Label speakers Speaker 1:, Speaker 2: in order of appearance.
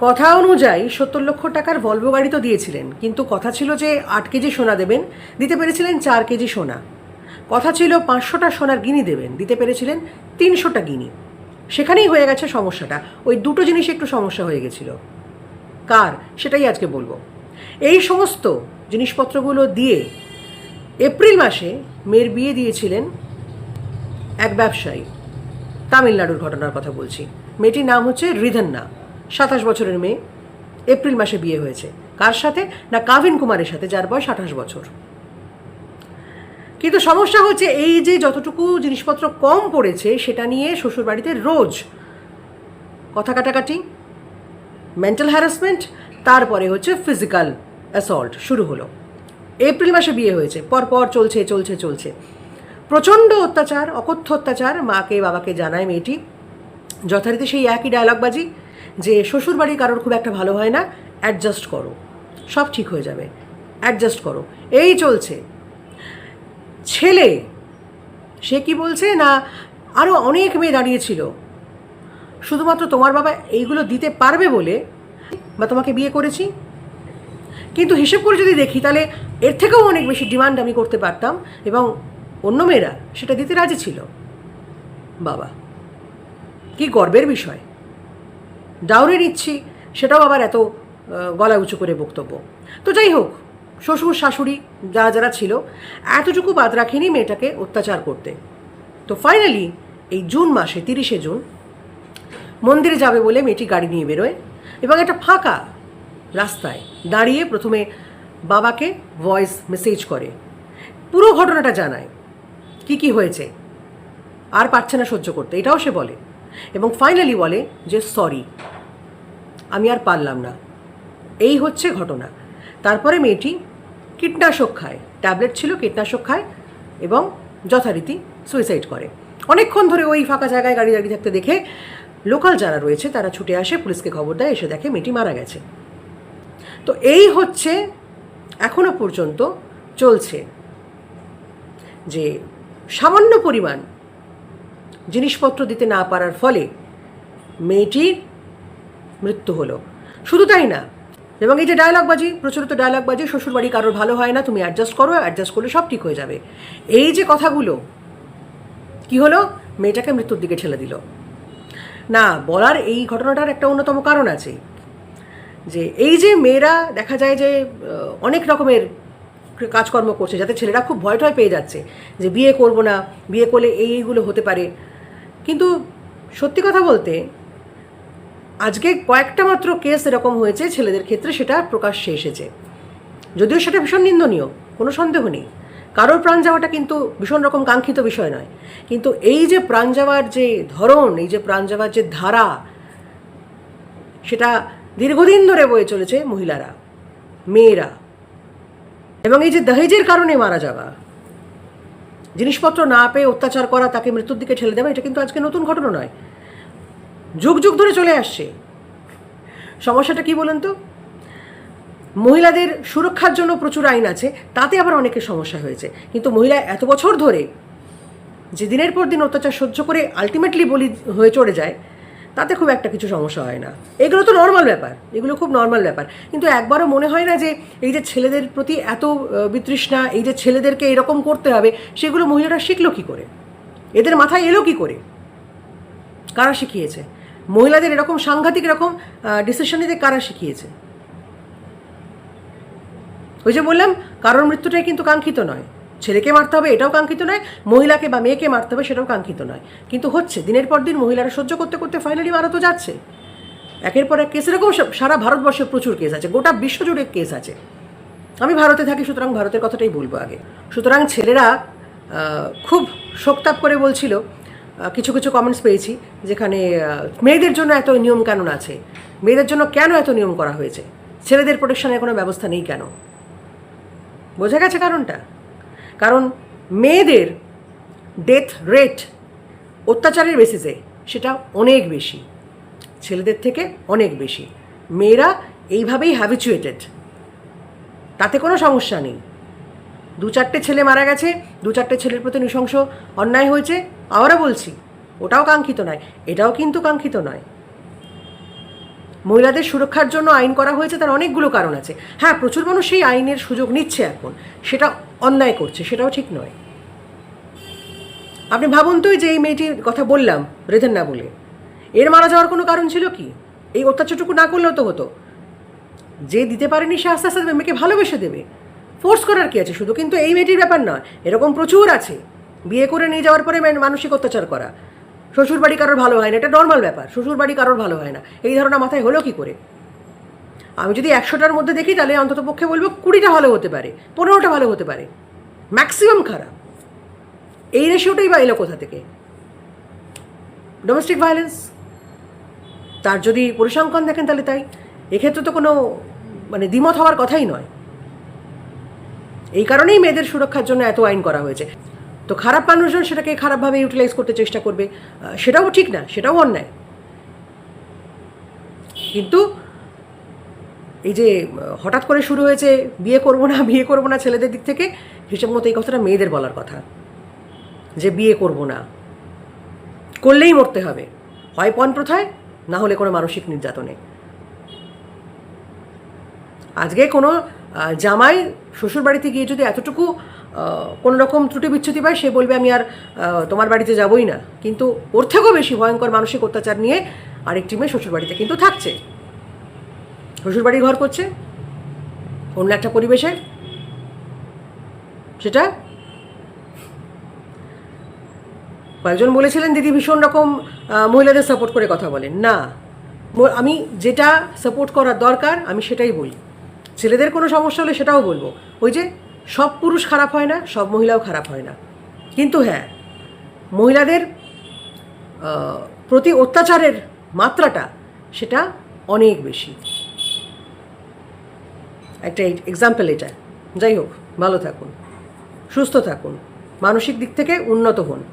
Speaker 1: কথা অনুযায়ী সত্তর লক্ষ টাকার ভলভো গাড়ি তো দিয়েছিলেন, কিন্তু কথা ছিল যে আট কেজি সোনা দেবেন, দিতে পেরেছিলেন চার কেজি সোনা। কথা ছিল পাঁচশোটা সোনার গিনি দেবেন, দিতে পেরেছিলেন তিনশোটা গিনি। সেখানেই হয়ে গেছে সমস্যাটা। ওই দুটো জিনিস একটু সমস্যা হয়ে গেছিল। কার? সেটাই আজকে বলব। এই সমস্ত জিনিসপত্রগুলো দিয়ে এপ্রিল মাসে মেয়ের বিয়ে দিয়েছিলেন এক ব্যবসায়ী। তামিলনাড়ুর ঘটনার কথা বলছি। মেয়েটির নাম হচ্ছে রিধন্না। সাতাশ বছরের মেয়ে। এপ্রিল মাসে বিয়ে হয়েছে। কার সাথে? না, কাভিন কুমারের সাথে, যার বয়স আঠাশ বছর। কিন্তু সমস্যা হচ্ছে, এই যে যতটুকু জিনিসপত্র কম পড়েছে, সেটা নিয়ে শ্বশুরবাড়িতে রোজ কথা কাটাকাটি মেন্টাল হ্যারাসমেন্ট তারপরে হচ্ছে ফিজিক্যাল অ্যাসল্ট শুরু হলো। এপ্রিল মাসে বিয়ে হয়েছে। পরপর চলছে চলছে চলছে। প্রচণ্ড অত্যাচার, অকথ্য অত্যাচার, মাকে, বাবাকে জানায় মেয়েটি। যথারীতি সেই একই ডায়লগবাজি যে শ্বশুরবাড়ি কারোর খুব একটা ভালো হয় না অ্যাডজাস্ট করো। সব ঠিক হয়ে যাবে। অ্যাডজাস্ট করো। এই চলছে। ছেলে, সে কি বলছে না আরও অনেক মেয়ে দাঁড়িয়েছিল শুধুমাত্র তোমার বাবা এইগুলো দিতে পারবে বলে বা তোমাকে বিয়ে করেছি? কিন্তু হিসেব করে যদি দেখি, তাহলে এর থেকেও অনেক বেশি ডিমান্ড আমি করতে পারতাম এবং অন্য মেয়েরা সেটা দিতে রাজি ছিল। বাবা, কি গর্বের বিষয়। ডাউরি নিচ্ছি সেটাও আবার এত গলা উঁচু করে বক্তব্য। তো যাই হোক, শ্বশুর শাশুড়ি যারা যারা ছিল, এতটুকু বাদ রাখেনি মেয়েটাকে অত্যাচার করতে। তো ফাইনালি এই জুন মাসে, তিরিশে জুন, মন্দিরে যাবে বলে মেয়েটি গাড়ি নিয়ে বেরোয় এবং একটা ফাঁকা রাস্তায় দাঁড়িয়ে প্রথমে বাবাকে ভয়েস মেসেজ করে। পুরো ঘটনাটা জানায়। কি কি হয়েছে? আর পারছে না সহ্য করতে, এটাও সে বলে। এবং ফাইনালি বলে যে সরি আমি আর পারলাম না। এই হচ্ছে ঘটনা। তারপরে মেয়েটি কীটনাশক খায়। ট্যাবলেট ছিল, কীটনাশক খায় এবং যথারীতি সুইসাইড করে। অনেকক্ষণ ধরে ওই ফাঁকা জায়গায় গাড়ি দাঁড়িয়ে থাকতে দেখে লোকাল যারা রয়েছে, তারা ছুটে আসে, পুলিশকে খবর দেয়, এসে দেখে মেয়েটি মারা গেছে। তো এই হচ্ছে এখনও পর্যন্ত চলছে যে সামান্য পরিমাণ জিনিসপত্র দিতে না পারার ফলে মেয়েটির মৃত্যু হলো। শুধু তাই না? এবং এই যে ডায়লগবাজি প্রচলিত ডায়লগবাজি শ্বশুরবাড়ি কারোর ভালো হয় না, তুমি অ্যাডজাস্ট করো অ্যাডজাস্ট করলে সব ঠিক হয়ে যাবে। এই যে কথাগুলো, কি হলো? মেয়েটাকে মৃত্যুর দিকে ঠেলে দিল। না, বলার এই ঘটনাটার একটা অন্যতম কারণ আছে। যে এই যে মেয়েরা দেখা যায় যে অনেক রকমের কাজকর্ম করছে, যাতে ছেলেরা খুব ভয় টয় পেয়ে যাচ্ছে, যে বিয়ে করব না, বিয়ে করলে এই এইগুলো হতে পারে। কিন্তু সত্যি কথা বলতে আজকে কয়েকটা মাত্র কেস এরকম হয়েছে ছেলেদের ক্ষেত্রে, সেটা প্রকাশ্যে এসেছে। যদিও সেটা ভীষণ নিন্দনীয়, কোনো সন্দেহ নেই। কারোর প্রাণ যাওয়াটা কিন্তু ভীষণ রকম কাঙ্ক্ষিত বিষয় নয়। কিন্তু এই যে প্রাণ যাওয়ার যে ধরন, এই যে প্রাণ যাওয়ার যে ধারা, সেটা দীর্ঘদিন ধরে বয়ে চলেছে মহিলারা, মেয়েরা। এবং এই যে দহেজের কারণে মারা যাওয়া, জিনিসপত্র না পেয়ে অত্যাচার করা, তাকে মৃত্যুর দিকে ঠেলে দেওয়া, এটা কিন্তু আজকে নতুন ঘটনা নয়। যুগ যুগ ধরে চলে আসছে। সমস্যাটা কি বলুন তো? মহিলাদের সুরক্ষার জন্য প্রচুর আইন আছে, তাতে আবার অনেকের সমস্যা হয়েছে। কিন্তু মহিলা এত বছর ধরে যে দিনের পর দিন অত্যাচার সহ্য করে আলটিমেটলি বলি হয়ে চড়ে যায়, তাতে খুব একটা কিছু সমস্যা হয় না। এগুলো তো নর্মাল ব্যাপার, এগুলো খুব নর্মাল ব্যাপার। কিন্তু একবারও মনে হয় না যে এই যে ছেলেদের প্রতি এত বিতৃষ্ণা, এই যে ছেলেদেরকে এরকম করতে হবে, সেগুলো মহিলারা শিখলো কী করে? এদের মাথায় এলো কী করে? কারা শিখিয়েছে? মহিলাদের এরকম সাংঘাতিক এরকম ডিসিশন নিতে কারা শিখিয়েছে? ওই যে বললাম, কারোর মৃত্যুটাই কিন্তু কাঙ্ক্ষিত নয়। ছেলেকে মারতে হবে, এটাও কাঙ্ক্ষিত নয়। মহিলাকে বা মেয়েকে মারতে হবে, সেটাও কাঙ্ক্ষিত নয়। কিন্তু হচ্ছে, দিনের পর দিন মহিলারা সহ্য করতে করতে ফাইনালি মারা তো যাচ্ছে। একের পর এক কেস এরকম সারা ভারতবর্ষে প্রচুর কেস আছে, গোটা বিশ্বজুড়ে কেস আছে। আমি ভারতে থাকি, সুতরাং ভারতের কথাটাই বলব আগে। সুতরাং ছেলেরা খুব শোকতাপ করে বলছিল কিছু কিছু কমেন্টস পেয়েছি যেখানে মেয়েদের জন্য এত নিয়ম কানুন আছে, মেয়েদের জন্য কেন এত নিয়ম করা হয়েছে, ছেলেদের প্রোটেকশনের কোনো ব্যবস্থা নেই কেন? বোঝা গেছে কারণটা? কারণ মেয়েদের ডেথ রেট অত্যাচারের বেসিসে সেটা অনেক বেশি, ছেলেদের থেকে অনেক বেশি, মেয়েরা এইভাবেই হ্যাবিচুয়েটেড তাতে কোনো সমস্যা নেই। দু চারটে ছেলে মারা গেছে, দু চারটে ছেলের প্রতি নৃশংস অন্যায় হয়েছে আবারও বলছি, ওটাও কাঙ্ক্ষিত নয়, এটাও কিন্তু কাঙ্ক্ষিত নয়। মহিলাদের সুরক্ষার জন্য আইন করা হয়েছে, তার অনেকগুলো কারণ আছে। হ্যাঁ প্রচুর মানুষ সেই আইনের সুযোগ নিচ্ছে এখন, সেটা অন্যায় করছে, সেটাও ঠিক নয়। আপনি ভাবুন তো যে এই মেয়েটির কথা বললাম রেধেন না বলে, এর মারা যাওয়ার কোনো কারণ ছিল কি? এই অত্যাচারটুকু না করলেও তো হতো। যে দিতে পারেনি, সে আস্তে আস্তে মেয়েকে ভালোবেসে দেবে। ফোর্স করার কি আছে? শুধু কিন্তু এই মেয়েটির ব্যাপার নয়, এরকম প্রচুর আছে। বিয়ে করে নিয়ে যাওয়ার পরে মেন- মানসিক অত্যাচার করা। শ্বশুর বাড়ি কারোর ভালো হয় না, এটা নর্মাল ব্যাপার। শ্বশুর বাড়ি কারোর ভালো হয় না। এই ধারণা মাথায় হলো কি করে? আমি যদি একশোটার মধ্যে দেখি, তাহলে অন্তত পক্ষে বলব কুড়িটা ভালো হতে পারে, পনেরোটা ভালো হতে পারে। ম্যাক্সিমাম খারাপ। এই রেশিওটাই বা এলো কোথা থেকে? ডোমেস্টিক ভায়োলেন্স তার যদি পরিসংখ্যান দেখেন তাহলে তাই। এক্ষেত্রে তো কোনো মানে দ্বিমত হওয়ার কথাই নয়। এই কারণেই মেয়েদের সুরক্ষার জন্য এত আইন করা হয়েছে। তো খারাপ মানুষজন সেটাকে খারাপভাবে ইউটিলাইজ করতে চেষ্টা করবে সেটাও ঠিক না, সেটাও অন্যায়। কিন্তু এই যে হঠাৎ করে শুরু হয়েছে, বিয়ে করব না, বিয়ে করব না ছেলেদের দিক থেকে, হিসেব মতো এই কথাটা মেয়েদের বলার কথা। যে বিয়ে করব না, করলেই মরতে হবে। হয় পণ প্রথায়, না হলে কোনো মানসিক নির্যাতনে। আজকে কোনো জামাই শ্বশুর বাড়িতে গিয়ে যদি এতটুকু কোনো রকম ত্রুটি বিচ্ছুতি পায়, সে বলবে আমি আর তোমার বাড়িতে যাবই না। কিন্তু ওর থেকেও বেশি ভয়ঙ্কর মানসিক অত্যাচার নিয়ে আরেকটি মেয়ে শ্বশুর বাড়িতে কিন্তু থাকছে। শ্বশুর বাড়ি ঘর করছে, অন্য একটা পরিবেশে। সেটা কয়েকজন বলেছিলেন, দিদি, ভীষণ রকম মহিলাদের সাপোর্ট করে কথা বলেন। না আমি যেটা সাপোর্ট করার দরকার, আমি সেটাই বলি। ছেলেদের কোনো সমস্যা হলে সেটাও বলব। ওই যে সব পুরুষ খারাপ হয় না, সব মহিলাও খারাপ হয় না। কিন্তু হ্যাঁ মহিলাদের প্রতি অত্যাচারের মাত্রাটা সেটা অনেক বেশি। একটা এক্সাম্পল এটা। যাই হোক, ভালো থাকুন, সুস্থ থাকুন, মানসিক দিক থেকে উন্নত হন।